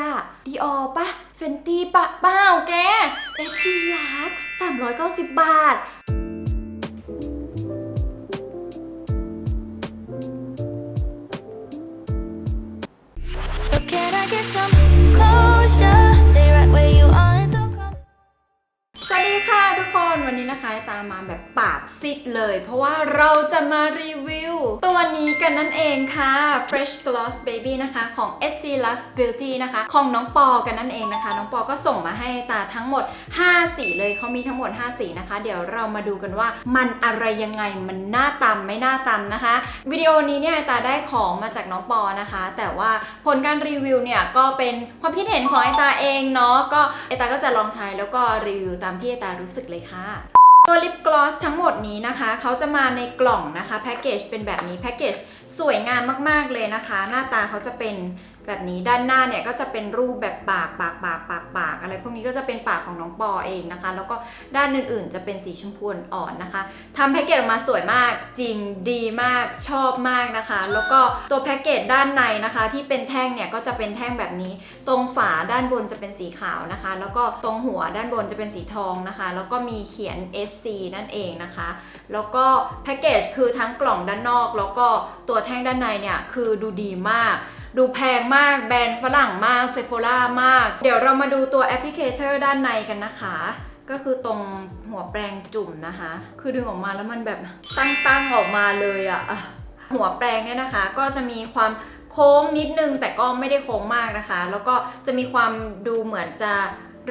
อะดีออปะเฟนตี้ปะเปล่าแกเอชีลักสามร้อยเก้าสิบบาท But can I get some สวัสดีค่ะทุกคนวันนี้นะคะตามมาแบบปากซิดเลย เพราะว่าเราจะมารีวิว ตัวนี้กันนั่นเองค่ะ Fresh Gloss Baby นะคะของ SC Lux Beauty นะคะ ของน้องปอกันนั่นเองนะคะ น้องปอก็ส่งมาให้ตาทั้งหมด 5 สีเลยเขามีทั้งหมด 5 สีนะคะ เดี๋ยวเรามาดูกันว่ามันอะไรยังไงมันน่าตำไม่น่าตำนะคะ วิดีโอนี้เนี่ยตาได้ของมาจากน้องปอนะคะ แต่ว่าผลการรีวิวเนี่ยก็เป็นความคิดเห็นของไอตาเองเนาะก็ไอตาก็จะลองใช้แล้วก็รีวิวตามที่ที่ตารู้สึกเลยค่ะตัวลิปกลอสทั้งหมดนี้นะคะ เขาจะมาในกล่องนะคะแพ็กเกจเป็นแบบนี้แพ็กเกจสวยงามมากๆเลยนะคะ หน้าตาเขาจะเป็น แบบนี้ด้านหน้าเนี่ยก็จะเป็นรูปแบบปากปากปากปากปากอะไรพวกนี้ก็จะเป็นปากของน้องปอเองนะคะ แล้วก็ด้านอื่นๆ จะเป็นสีชมพูอ่อนนะคะทำแพ็กเกจออกมาสวยมากจริงดีมากชอบมากนะคะ แล้วก็ตัวแพ็กเกจด้านในนะคะ ที่เป็นแท่งเนี่ยก็จะเป็นแท่งแบบนี้ ตรงฝาด้านบนจะเป็นสีขาวนะคะ แล้วก็ตรงหัวด้านบนจะเป็นสีทองนะคะ แล้วก็มีเขียน SC นั่นเองนะคะ แล้วก็แพ็กเกจคือทั้งกล่องด้านนอก แล้วก็ตัวแท่งด้านในเนี่ยคือดูดีมาก ดูแพงมากแบรนด์ฝรั่งมากเซฟ h ล่ามาก เดี๋ยวเรามาดูตัวแอปพลิเคเตอร์ด้านในกันนะคะ ก็คือตรงหัวแปรงจุ่มนะคะ คือดึงออกมาแล้วมันแบบตั้งๆออกมาเลยอะอะหัวแปรงเนี่ยนะคะ ก็จะมีความโค้งนิดนึงแต่ก็ไม่ได้โค้งมากนะคะ แล้วก็จะมีความดูเหมือนจะ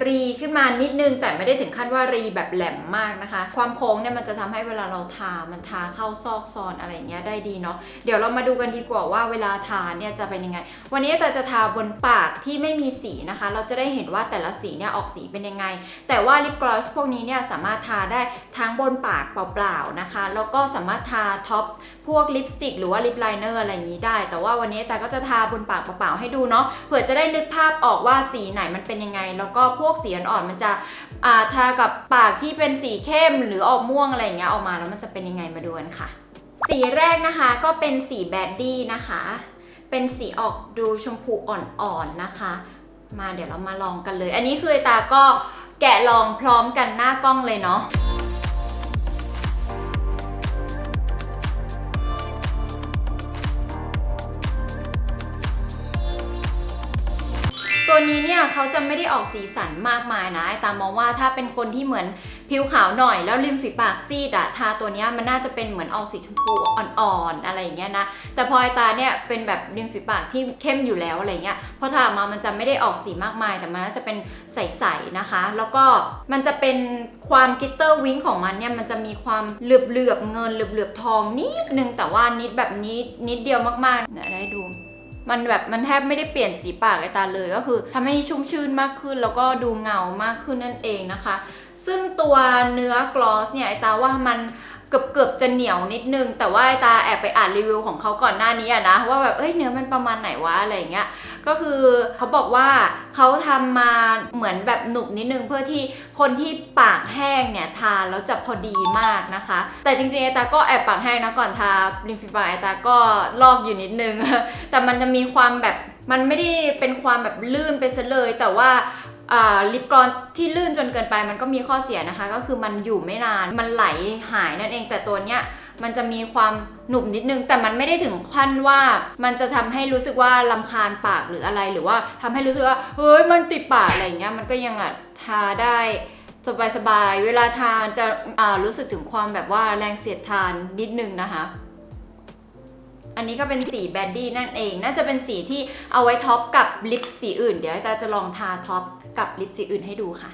รีขึ้นมานิดนึงแต่ไม่ได้ถึงขั้นว่ารีแบบแหลมมากนะคะ ความโค้งเนี่ยมันจะทำให้เวลาเราทา มันทาเข้าซอกซอนอะไรอย่างเงี้ยได้ดีเนาะเดี๋ยวเรามาดูกันดีกว่าว่าเวลาทาเนี่ยจะเป็นยังไง วันนี้แต่จะทาบนปากที่ไม่มีสีนะคะ เราจะได้เห็นว่าแต่ละสีเนี่ยออกสีเป็นยังไง แต่ว่าลิปกลอสพวกนี้เนี่ยสามารถทาได้ทั้งบนปากเปล่าๆนะคะ แล้วก็สามารถทาท็อปพวกลิปสติกหรือว่าลิปไลเนอร์อะไรอย่างนี้ได้ แต่ว่าวันนี้แต่ก็จะทาบนปากเปล่าๆให้ดูเนาะเผื่อจะได้นึกภาพออกว่าสีไหนมันเป็นยังไง แล้วก็พวกสีอ่อนๆมันจะาทากับปากที่เป็นสีเข้มหรือออกม่วงอะไรอย่างเงี้ยออกมาแล้วมันจะเป็นยังไงมาดูกันค่ะ สีแรกนะคะก็เป็นสีแบดดี้นะคะ เป็นสีออกดูชมพูอ่อนๆนะคะ มาเดี๋ยวเรามาลองกันเลย อันนี้คือตาก็แกะลองพร้อมกันหน้ากล้องเลยเนาะ ตัวนี้เนี่ยเขาจะไม่ได้ออกสีสันมากมายนะไอตามองว่าถ้าเป็นคนที่เหมือนผิวขาวหน่อยแล้วริมฝีปากซีดอะทาตัวนี้มันน่าจะเป็นเหมือนออกสีชมพูอ่อนๆอะไรอย่างเงี้ยนะแต่พอไอตาเนี่ยเป็นแบบริมฝีปากที่เข้มอยู่แล้วอะไรเงี้ยพอทามามันจะไม่ได้ออกสีมากมาย แต่มันน่าจะเป็นใสๆนะคะ แล้วก็มันจะเป็นความกิตเตอร์วิงของมันเนี่ยมันจะมีความเหลือบๆเงินเหลือบๆทองนิดนึงแต่ว่านิดแบบนี้นิดเดียวมากๆเนี่ยได้ดู มันแบบมันแทบไม่ได้เปลี่ยนสีปากไอตาเลยก็คือทำให้ชุ่มชื่นมากขึ้น แล้วก็ดูเงามากขึ้นนั่นเองนะคะ ซึ่งตัวเนื้อกลอสเนี่ยไอตาว่ามัน เกือบเกือบๆจะเหนียวนิดนึง แต่ว่าตาแอบไปอ่านรีวิวของเขาก่อนหน้านี้อะนะ ว่าแบบเอ้ยเนื้อมันประมาณไหนวะอะไรเงี้ยก็คือเขาบอกว่าเขาทำมาเหมือนแบบหนุบนิดนึง เพื่อที่คนที่ปากแห้งเนี่ยทานแล้วจะพอดีมากนะคะ แต่จริงๆไอตาก็แอบปากแห้งนะก่อนทาริมฝีปากไอตาก็ลอกอยู่นิดนึง แต่มันจะมีความแบบมันไม่ได้เป็นความแบบลื่นไปซะเลย แต่ว่า ลิปกลอนที่ลื่นจนเกินไปมันก็มีข้อเสียนะคะ ก็คือมันอยู่ไม่นานมันไหลหายนั่นเองแต่ตัวเนี้ยมันจะมีความหนุบนิดนึง แต่มันไม่ได้ถึงขั้นว่า มันจะทำให้รู้สึกว่าลำคาญปากหรืออะไรหรือว่าทำให้รู้สึกว่าเฮ้ยมันติดปากอะไรเงี้ยมันก็ยังอะทาได้สบายๆเวลาทานจะรู้สึกถึงความแบบว่าแรงเสียดทานนิดนึงนะคะ อันนี้ก็เป็นสีแบดดี้นั่นเอง น่าจะเป็นสีที่เอาไว้ท็อปกับลิปสีอื่น เดี๋ยวตาจะลองทาท็อป กับลิปสีอื่นให้ดูค่ะ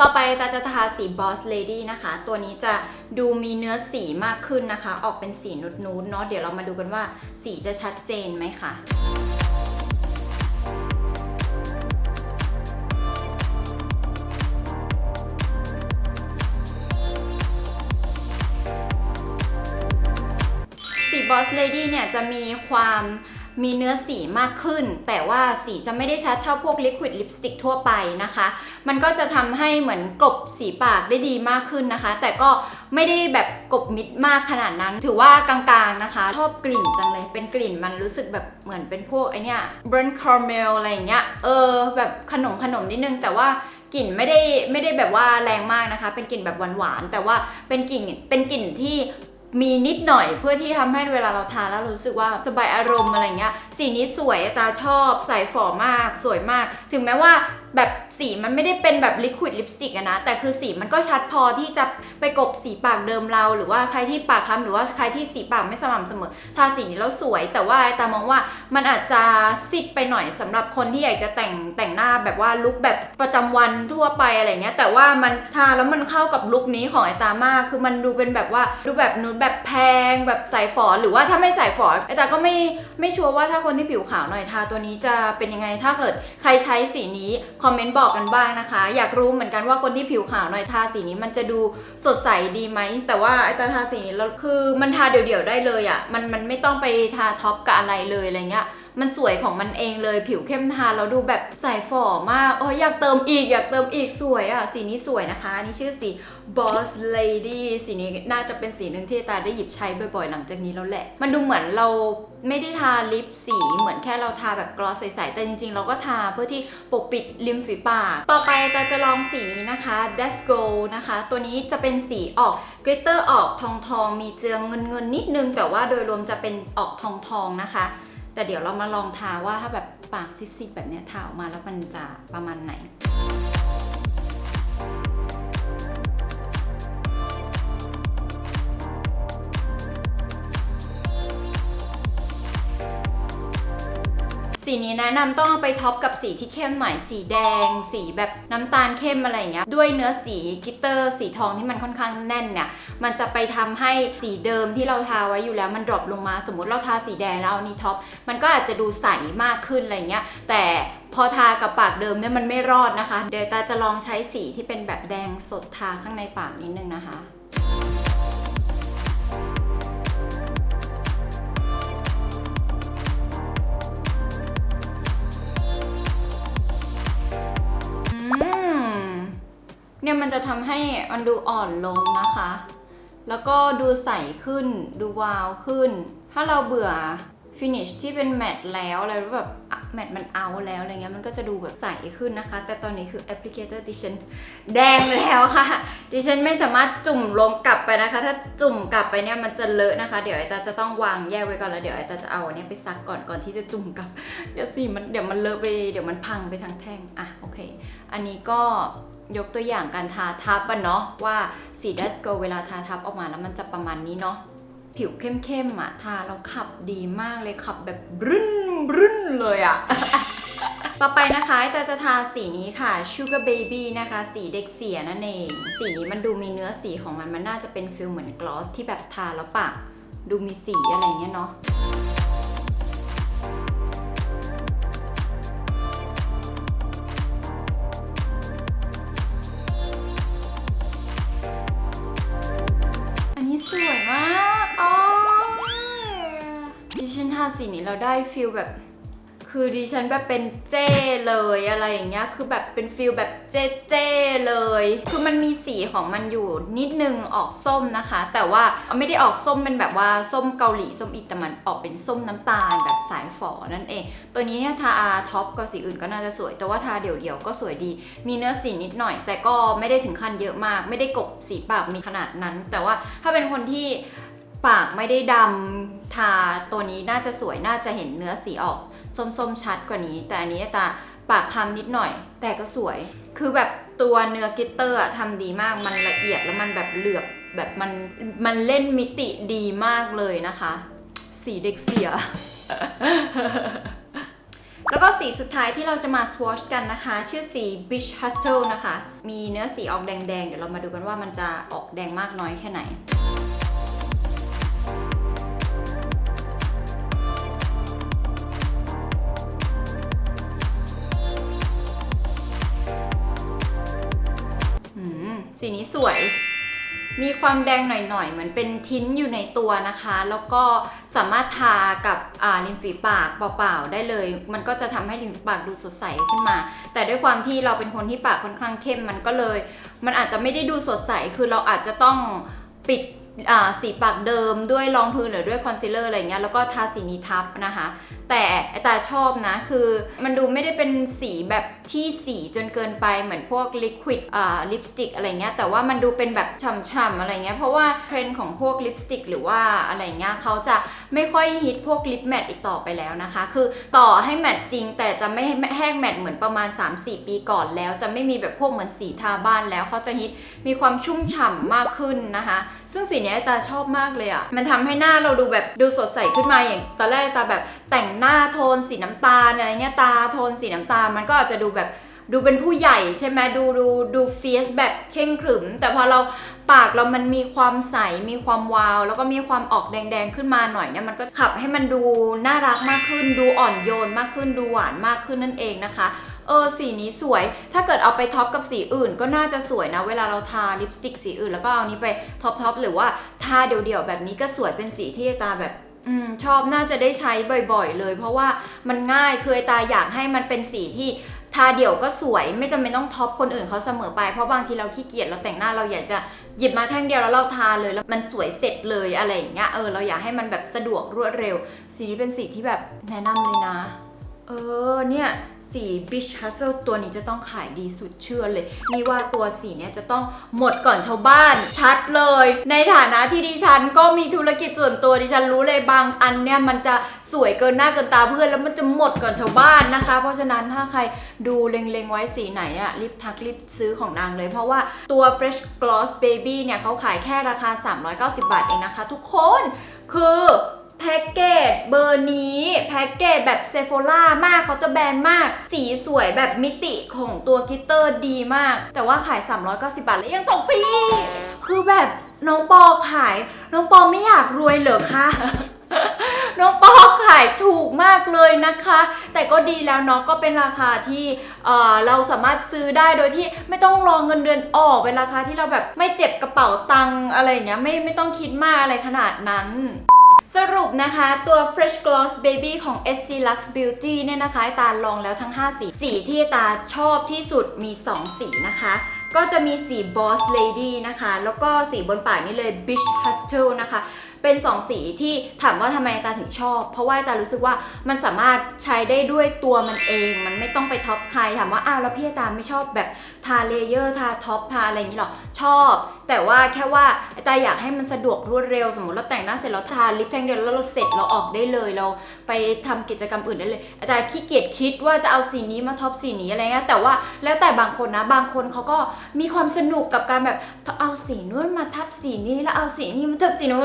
ต่อไปตาจะทาสี Boss Lady นะคะ ตัวนี้จะดูมีเนื้อสีมากขึ้นนะคะ ออกเป็นสีนุดๆเนาะเดี๋ยวเรามาดูกันว่าสีจะชัดเจนไหมคะสี Boss Lady เนี่ยจะมีความ มีเนื้อสีมากขึ้น แต่ว่าสีจะไม่ได้ชัดเท่าพวกลิควิดลิปสติกทั่วไปนะคะ มันก็จะทำให้เหมือนกลบสีปากได้ดีมากขึ้นนะคะ แต่ก็ไม่ได้แบบกลบมิดมากขนาดนั้น ถือว่ากลางๆนะคะ ชอบกลิ่นจังเลย เป็นกลิ่นมันรู้สึกแบบเหมือนเป็นพวกไอเนี้ยเบรนคาร์เมลอะไรอย่างเงี้ย เออ แบบขนมขนมนิดนึง แต่ว่ากลิ่นไม่ได้ไม่ได้แบบว่าแรงมากนะคะ เป็นกลิ่นแบบหวานๆ แต่ว่าเป็นกลิ่นเป็นกลิ่นที่ มีนิดหน่อยเพื่อที่ทำให้เวลาเราทานแล้วรู้สึกว่าสบายอารมณ์อะไรเงี้ยสีนี้สวยตาชอบใส่ฝ่อมากสวยมาก ถึงแม้ว่าแบบ สีมันไม่ได้เป็นแบบลิควิดลิปสติกอะนะ แต่คือสีมันก็ชัดพอที่จะไปกบสีปากเดิมเรา หรือว่าใครที่ปากค้ำหรือว่าใครที่สีปากไม่สม่ำเสมอ ทาสีนี้แล้วสวย แต่ว่าตามองว่ามันอาจจะซิดไปหน่อยสำหรับคนที่อยากจะแต่งแต่งหน้าแบบว่าลุคแบบประจำวันทั่วไปอะไรเงี้ย แต่ว่ามันทาแล้วมันเข้ากับลุคนี้ของไอตามากคือมันดูเป็นแบบว่าดูแบบนูดแบบแพงแบบใส่ฝอหรือว่าถ้าไม่ใส่ฝอไอตาก็ไม่ไม่ชัวร์ว่าถ้าคนที่ผิวขาวหน่อยทาตัวนี้จะเป็นยังไงถ้าเกิดใครใช้สีนี้คอมเมนต์บอกกันบ้างนะคะ อยากรู้เหมือนกันว่าคนที่ผิวขาวหน่อยทาสีนี้มันจะดูสดใสดีไหม แต่ว่าไอ้ตาทาสีนี้แล้วคือมันทาเดี่ยวๆได้เลยอะ่ะมันมันไม่ต้องไปทาท็อปกับอะไรเลยอะไรเงี้ย มันสวยของมันเองเลยผิวเข้มทาแล้วดูแบบใส่ฝ่อมากโอ้ยอยากเติมอีกอยากเติมอีกสวยอะ่ะ สีนี้สวยนะคะนี่ชื่อสี Boss Lady สีนี้น่าจะเป็นสีหนึ่งที่ตาได้หยิบใช้บ่อยๆ หลังจากนี้แล้วแหละ มันดูเหมือนเราไม่ได้ทาลิปสีเหมือนแค่เราทาแบบกลอสใสๆ แต่จริงๆ เราก็ทาเพื่อที่ปกปิดริมฝีปาก ต่อไปตาจะลองสีนี้นะคะ d a s Go นะคะ ตัวนี้จะเป็นสีออกกลิตเตอร์ออกทองทองๆมีเจืองเงินเงินๆนิดนึง แต่ว่าโดยรวมจะเป็นออกทองทองๆนะคะ แต่เดี๋ยวเรามาลองทาว่าถ้าแบบปากซิดๆแบบเนี้ยทาออกมาแล้วมันจะประมาณไหน สีนี้แนะนำต้องเอาไปท็อปกับสีที่เข้มหน่อยสีแดง สีแบบน้ำตาลเข้มอะไรอย่างเงี้ยด้วยเนื้อสีกิตเตอร์ สีทองที่มันค่อนข้างแน่นเนี่ยมันจะไปทำให้สีเดิมที่เราทาไว้อยู่แล้วมันดรอปลงมา สมมติเราทาสีแดงแล้วเอานี้ท็อปมันก็อาจจะดูใสมากขึ้นอะไรเงี้ยแต่พอทากับปากเดิมเนี่ยมันไม่รอดนะคะ เดี๋ยวตาจะลองใช้สีที่เป็นแบบแดงสดทาข้างในปากนิดนึงนะคะ เนี่ยมันจะทำให้มันดูอ่อนลงนะคะ แล้วก็ดูใสขึ้น ดูวาวขึ้น ถ้าเราเบื่อฟินิชที่เป็นแมตต์แล้วอะไรแบบแมตต์มันเอาแล้วอะไรเงี้ยมันก็จะดูแบบใสขึ้นนะคะ แต่ตอนนี้คือแอปพลิเคเตอร์ดิฉันแดงแล้วค่ะ ดิฉันไม่สามารถจุ่มลงกลับไปนะคะ ถ้าจุ่มกลับไปเนี่ยมันจะเลอะนะคะ เดี๋ยวไอตาจะต้องวางแยกไว้ก่อนแล้วเดี๋ยวไอตาจะเอาอันเนี้ยไปซักก่อนก่อนที่จะจุ่มกลับ เดี๋ยวสิมันเดี๋ยวมันเลอะไปเดี๋ยวมันพังไปทั้งแท่งอะโอเค อันนี้ก็ ยกตัวอย่างการทาทับอะเนาะว่าสีดัสโกเวลาทาทับออกมาแล้วมันจะประมาณนี้เนาะผิวเข้มๆอะทาแล้วขับดีมากเลยขับแบบรึ้นรึ้นเลยอะต่อไปนะคะแต่จะทาสีนี้ค่ะ Sugar Baby นะคะ สีเด็กเสียนั่นเอง สีนี้มันดูมีเนื้อสีของมันมันน่าจะเป็นฟิลเหมือนกลอสที่แบบทาแล้วปากดูมีสีอะไรเงี้ยเนาะ เราได้ฟิลแบบ คือดิฉันแบบเป็นเจ้เลยอะไรอย่างเงี้ย คือแบบเป็นฟิลแบบเจ้เจ้เลย คือมันมีสีของมันอยู่นิดนึงออกส้มนะคะ แต่ว่าไม่ได้ออกส้มเป็นแบบว่าส้มเกาหลีส้มอีกแต่มันออกเป็นส้มน้ำตาลแบบสายฝอนั่นเอง ตัวนี้เนี่ยทาท็อปกับสีอื่นก็น่าจะสวย แต่ว่าทาเดี่ยวๆก็สวยดี มีเนื้อสีนิดหน่อย แต่ก็ไม่ได้ถึงขั้นเยอะมาก ไม่ได้กบสีปากมีขนาดนั้น แต่ว่าถ้าเป็นคนที่ปากไม่ได้ดำ ทาตัวนี้น่าจะสวยน่าจะเห็นเนื้อสีออกส้มๆชัดกว่านี้ แต่อันนี้ตาปากคำนิดหน่อย แต่ก็สวย คือแบบตัวเนื้อกิตเตอร์อะทำดีมากมันละเอียดแล้วมันแบบเหลือบแบบมันมันเล่นมิติดีมากเลยนะคะ สีเด็กเสีย แล้วก็สีสุดท้ายที่เราจะมาสวอชกันนะคะ ชื่อสี Beach Hustle นะคะ มีเนื้อสีออกแดงๆ เดี๋ยวเรามาดูกันว่ามันจะออกแดงมากน้อยแค่ไหน สีนี้สวย มีความแดงหน่อยๆ เหมือนเป็นทิ้นอยู่ในตัวนะคะ แล้วก็สามารถทากับริมฝีปากเปล่าๆได้เลย มันก็จะทำให้ริมฝีปากดูสดใสขึ้นมา แต่ด้วยความที่เราเป็นคนที่ปากค่อนข้างเข้มมันก็เลย มันอาจจะไม่ได้ดูสดใส คือเราอาจจะต้องปิด สีปากเดิมด้วยรองพื้นหรือด้วยคอนซีลเลอร์อะไรเงี้ยแล้วก็ทาสีนี้ทับนะคะ แต่ไอตาชอบนะคือมันดูไม่ได้เป็นสีแบบที่สีจนเกินไปเหมือนพวกลิควิดอ่าลิปสติกอะไรเงี้ยแต่ว่ามันดูเป็นแบบฉ่ำๆอะไรเงี้ยเพราะว่าเทรนด์ของพวกลิปสติกหรือว่าอะไรเงี้ยเขาจะไม่ค่อยฮิตพวกลิปแมทอีกต่อไปแล้วนะคะ คือต่อให้แมทจริงแต่จะไม่แห้งแมทเหมือนประมาณ 3-4 ปีก่อนแล้ว จะไม่มีแบบพวกเหมือนสีทาบ้านแล้วเขาจะฮิตมีความชุ่มฉ่ำมากขึ้นนะคะ ซึ่งสีเนี้ยตาชอบมากเลยอะ่ะ มันทำให้หน้าเราดูแบบดูสดใสขึ้นมาอย่างตอนแรกตาแบบแต่งหน้าโทนสีน้ำตาลอะไรเงี้ยตาโทนสีน้ำตาลมันก็อาจจะดูแบบดูเป็นผู้ใหญ่ใช่ไหมดูดูดูเฟียสแบบเข่งขรึม แต่พอเราปากเรามันมีความใส มีความวาว แล้วก็มีความออกแดงๆขึ้นมาหน่อยเนี่ยมันก็ขับให้มันดูน่ารักมากขึ้น ดูอ่อนโยนมากขึ้น ดูหวานมากขึ้นนั่นเองนะคะ เออสีนี้สวย ถ้าเกิดเอาไปท็อปกับสีอื่น ก็น่าจะสวยนะ เวลาเราทาลิปสติกสีอื่น แล้วก็เอานี้ไปท็อปท็อปหรือว่าทาเดี่ยวๆแบบนี้ก็สวยเป็นสีที่ตาแบบอืมชอบน่าจะได้ใช้บ่อยๆ เลย เพราะว่ามันง่ายคือไอตาอยากให้มันเป็นสีที่ทาเดี่ยวก็สวยไม่จำเป็นต้องท็อปคนอื่นเขาเสมอไป เพราะบางทีเราขี้เกียจเราแต่งหน้าเราอยากจะหยิบมาแท่งเดียวแล้วเราทาเลยแล้วมันสวยเสร็จเลยอะไรอย่างเงี้ยเออเราอยากให้มันแบบสะดวกรวดเร็ว สีนี้เป็นสีที่แบบแนะนำเลยนะ เออเนี่ย สี Beach Hustle ตัวนี้จะต้องขายดีสุดเชื่อเลย นี่ว่าตัวสีเนี่ยจะต้องหมดก่อนชาวบ้าน ชัดเลย ในฐานะที่ดิฉันก็มีธุรกิจส่วนตัวดิฉันรู้เลยบางอันเนี่ยมันจะสวยเกินหน้าเกินตาเพื่อนแล้วมันจะหมดก่อนชาวบ้านนะคะ เพราะฉะนั้นถ้าใครดูเล็งๆไว้สีไหนอะรีบทักรีบซื้อของนางเลย เพราะว่าตัว Fresh Gloss Baby เนี่ยเขาขายแค่ราคา 390 บาทเองนะคะ ทุกคนคือ เบอร์นี้แพ็กเกจแบบเซโฟล่ามากเขาจะแบรนด์มาก สีสวยแบบมิติของตัวกิตเตอร์ดีมาก แต่ว่าขาย 390 บาทแล้วยังส่งฟรี คือแบบน้องปอขาย น้องปอไม่อยากรวยเหรอคะน้องปอขายถูกมากเลยนะคะ แต่ก็ดีแล้วเนาะก็เป็นราคาที่เออเราสามารถซื้อได้โดยที่ไม่ต้องรองเงินเดือนออกเป็นราคาที่เราแบบไม่เจ็บกระเป๋าตังอะไรอย่างเงี้ยไม่ไม่ต้องคิดมากอะไรขนาดนั้น สรุปนะคะตัว Fresh Gloss Baby ของ SC Lux Beauty เนี่ยนะคะตาลองแล้วทั้ง 5 สี สีที่ตาชอบที่สุดมี 2 สีนะคะ ก็จะมีสี Boss Lady นะคะ แล้วก็สีบนปากนี่เลย Beach Pastel นะคะ เป็น 2 สีที่ถามว่าทำไมตาถึงชอบ เพราะว่าตารู้สึกว่ามันสามารถใช้ได้ด้วยตัวมันเอง มันไม่ต้องไปท็อปใครถามว่าอ้าวแล้วพี่ตาไม่ชอบแบบ ทาเลเยอร์ทาท็อปทาอะไรอย่างนี้หรอชอบ แต่ว่าแค่ว่าตาอยากให้มันสะดวกรวดเร็วสมมติเราแต่งหน้าเสร็จเราทาลิปแท่งเดียวแล้วเราเสร็จเราออกได้เลยเราไปทำกิจกรรมอื่นได้เลยแต่ขี้เกียจคิดว่าจะเอาสีนี้มาท็อปสีนี้อะไรเงี้ยแต่ว่าแล้วแต่บางคนนะบางคนเขาก็มีความสนุกกับการแบบเอาสีนู้นมาทับสีนี้แล้วเอาสีนี้มาทับสีนู้น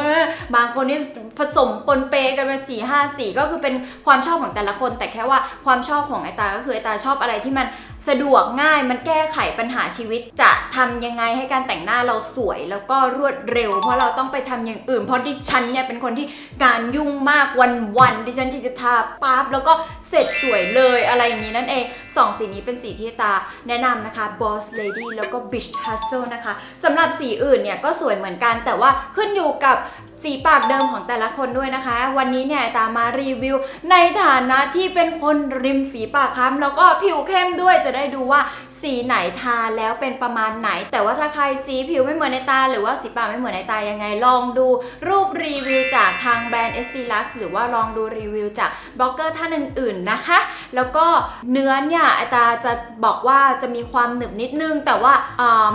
บางคนนี่ผสมปนเปกันเป็นสีห้าสีก็คือเป็นความชอบของแต่ละคน แต่แค่ว่าความชอบของไอตาก็คือไอตาชอบอะไรที่มัน สะดวกง่ายมันแก้ไขปัญหาชีวิต จะทำยังไงให้การแต่งหน้าเราสวยแล้วก็รวดเร็ว เพราะเราต้องไปทำอย่างอื่น เพราะดิฉันเนี่ยเป็นคนที่การยุ่งมากวันวันดิฉันที่จะทาปั๊บแล้วก็ เสร็จสวยเลยอะไรอย่างนี้นั่นเองสองสีนี้เป็นสีที่ตาแนะนำนะคะ Boss Lady แล้วก็ Beach Hustle นะคะสำหรับสีอื่นเนี่ยก็สวยเหมือนกัน แต่ว่าขึ้นอยู่กับสีปากเดิมของแต่ละคนด้วยนะคะ วันนี้เนี่ยตามารีวิว ในฐานะที่เป็นคนริมฝีปากคล้ำแล้วก็ผิวเข้มด้วยจะได้ดูว่าสีไหนทาแล้วเป็นประมาณไหน แต่ว่าถ้าใครสีผิวไม่เหมือนในตา หรือว่าสีปากไม่เหมือนในตายังไงลองดูรูปรีวิวจากทางแบรนด์ SC Lux หรือว่าลองดูรีวิวจากบล็อกเกอร์ท่านอื่นนะคะ แล้วก็เนื้อเนี่ยไอตาจะบอกว่าจะมีความหนึบนิดนึง แต่ว่า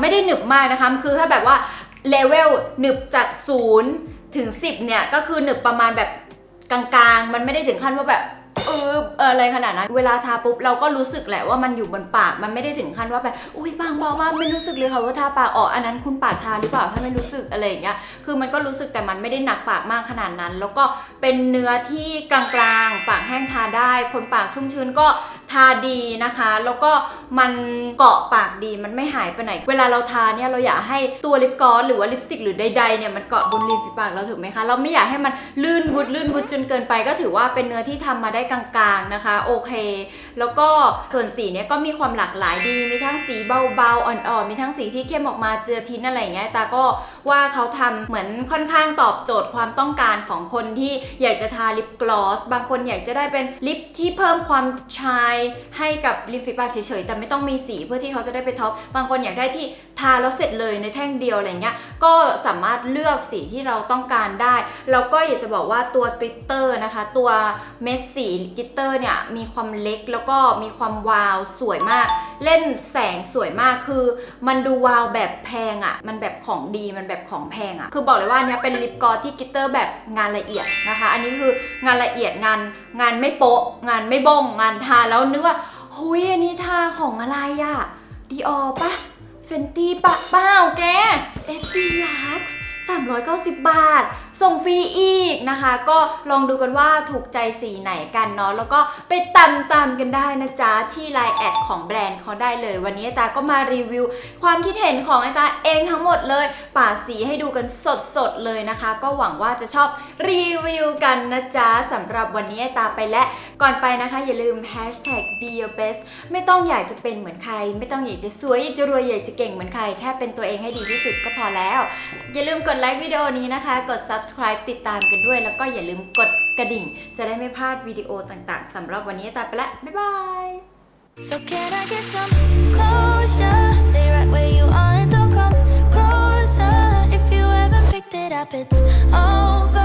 ไม่ได้หนึบมากนะคะ คือถ้าแบบว่าเลเวลหนึบจากศูนย์ถึง10เนี่ยก็คือหนึบประมาณแบบกลางๆ มันไม่ได้ถึงขั้นว่าแบบ เออเอออะไรขนาดนั้น เวลาทาปุ๊บเราก็รู้สึกแหละว่ามันอยู่บนปาก มันไม่ได้ถึงขั้นว่าแบบ อุ้ยบางเบามากไม่รู้สึกเลยค่ะว่าทาปากออกอันนั้นคุณปากชาหรือเปล่าถ้าไม่รู้สึกอะไรอย่างเงี้ย คือมันก็รู้สึกแต่มันไม่ได้หนักปากมากขนาดนั้น แล้วก็เป็นเนื้อที่กลางๆ ปากแห้งทาได้ คนปากชุ่มชื้นก็ทาดีนะคะ แล้วก็มันเกาะปากดีมันไม่หายไปไหน เวลาเราทาเนี่ยเราอยากให้ตัวลิปกลอสหรือว่าลิปสติกหรือใดๆเนี่ยมันเกาะบนริมฝีปากเราถูกไหมคะเราไม่อยากให้มันลื่นวุดลื่นวุดจนเกินไป ก็ถือว่าเป็นเนื้อที่ทำมาได้กลางๆนะคะโอเค แล้วก็ส่วนสีเนี้ยก็มีความหลากหลายดี มีทั้งสีเบาๆอ่อนๆ มีทั้งสีที่เข้มออกมาเจือทินอะไรอย่างเงี้ยตาก็ว่าเขาทำเหมือนค่อนข้างตอบโจทย์ความต้องการของคนที่อยากจะทาลิปกลอส บางคนอยากจะได้เป็นลิปที่เพิ่มความชายให้กับริมฝีปากเฉยๆ แต่ไม่ต้องมีสีเพื่อที่เขาจะได้ไปท็อป บางคนอยากได้ที่ทาแล้วเสร็จเลยในแท่งเดียวอะไรเงี้ย ก็สามารถเลือกสีที่เราต้องการได้ แล้วก็อยากจะบอกว่าตัวกลิตเตอร์นะคะ ตัวเม็ดสีกลิตเตอร์เนี่ยมีความเล็กแล้วก็มีความวาวสวยมาก เล่นแสงสวยมากคือ มันดูวาวแบบแพงอะ่ะ มันแบบของดีมันแบบของแพงอะ่ะ คือบอกเลยว่าเนี้ยเป็นลิปกลอสที่กิตเตอร์แบบงานละเอียดนะคะ อันนี้คืองานละเอียดงานงานไม่โป๊ะ งานไม่บ้งงานทาแล้วนึกว่าหุยอันนี้ทาของอะไรอะ่ะดีออปะเฟนตี้ปะเปล่าแก SC Lux 390บาทส่งฟรีอีกนะคะ ก็ลองดูกันว่าถูกใจสีไหนกันเนาะแล้วก็ไปตามตามกันได้นะจ๊ะ ที่ไลน์แอดของแบรนด์เขาได้เลย วันนี้ไอตาก็มารีวิว ความคิดเห็นของไอตาเองทั้งหมดเลยป่าสีให้ดูกันสดๆเลยนะคะ ก็หวังว่าจะชอบรีวิวกันนะจ๊ะสำหรับวันนี้ไอตาไปและก่อนไปนะคะ อย่าลืม hashtag be your best ไม่ต้องอยากจะเป็นเหมือนใคร ไม่ต้องอยากจะสวยอยากจะรวยอยากจะเก่งเหมือนใครแค่เป็นตัวเองให้ดีที่สุดก็พอแล้ว อย่าลืมกดไลค์วิดีโอนี้นะคะ กด subscribe subscribe ติดตามกันด้วย แล้วก็อย่าลืมกดกระดิ่ง จะได้ไม่พลาดวิดีโอต่างๆสำหรับวันนี้ตาไปละ บ๊ายบาย So can I get some closure? Stay right where you are and don't come closer. If you haven't picked it up, it's over.